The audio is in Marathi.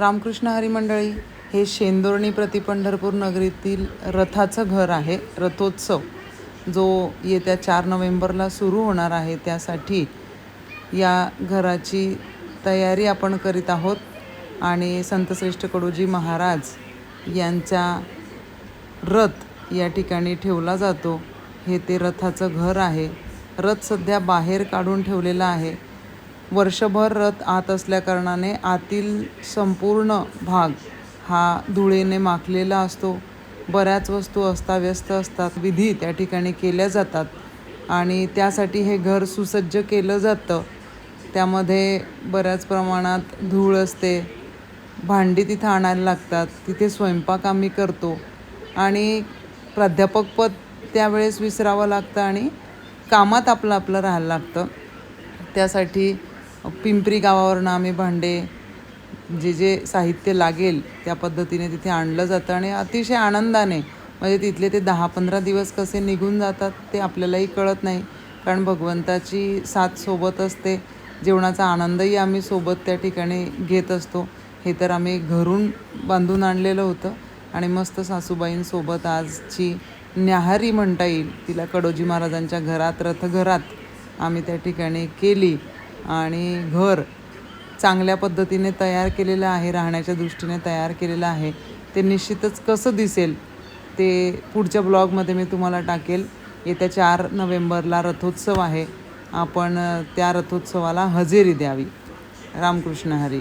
रामकृष्ण हरी मंडळी हे शेंदोर्णी प्रति पंढरपूर नगरीतील रथाचं घर आहे रथोत्सव जो येत्या चार नोव्हेंबरला सुरू होणार आहे. त्यासाठी या घराची तयारी आपण करीत आहोत आणि संतश्रेष्ठ कडूजी महाराज यांचा रथ या ठिकाणी ठेवला जातो. हे ते रथाचं घर आहे. रथ सध्या बाहेर काढून ठेवलेला आहे. वर्षभर रथ आत असल्याकारणाने आतील संपूर्ण भाग हा धुळेने माखलेला असतो. बऱ्याच वस्तू अस्ताव्यस्त असतात. विधी त्या ठिकाणी केल्या जातात आणि त्यासाठी हे घर सुसज्ज केलं जातं. त्यामध्ये बऱ्याच प्रमाणात धूळ असते. भांडी तिथं आणायला लागतात. तिथे स्वयंपाक आम्ही करतो. आणि प्राध्यापकपद त्यावेळेस विसरावं लागतं आणि कामात आपलं आपलं राहायला लागतं. त्यासाठी पिंपरी गावावरनं आम्ही भांडे जे जे साहित्य लागेल त्या पद्धतीने तिथे आणलं जातं आणि अतिशय आनंदाने म्हणजे तिथले ते दहा पंधरा दिवस कसे निघून जातात ते आपल्यालाही कळत नाही. कारण भगवंताची साथ सोबत असते. जेवणाचा आनंदही आम्ही सोबत त्या ठिकाणी घेत असतो. हे तर आम्ही घरून बांधून आणलेलं होतं. आणि मस्त सासूबाईंसोबत आजची न्याहारी म्हणता येईल तिला कडोजी महाराजांच्या घरात रथघरात आम्ही त्या ठिकाणी केली. आणि घर चांगल्या पद्धतीने तयार केलेलं आहे राहण्याच्या दृष्टीने तयार केलेलं आहे. ते निश्चितच कसं दिसेल ते पुढच्या ब्लॉगमध्ये मी तुम्हाला टाकेल. येत्या चार नोव्हेंबरला रथोत्सव आहे. आपण त्या रथोत्सवाला हजेरी द्यावी. रामकृष्ण हरी.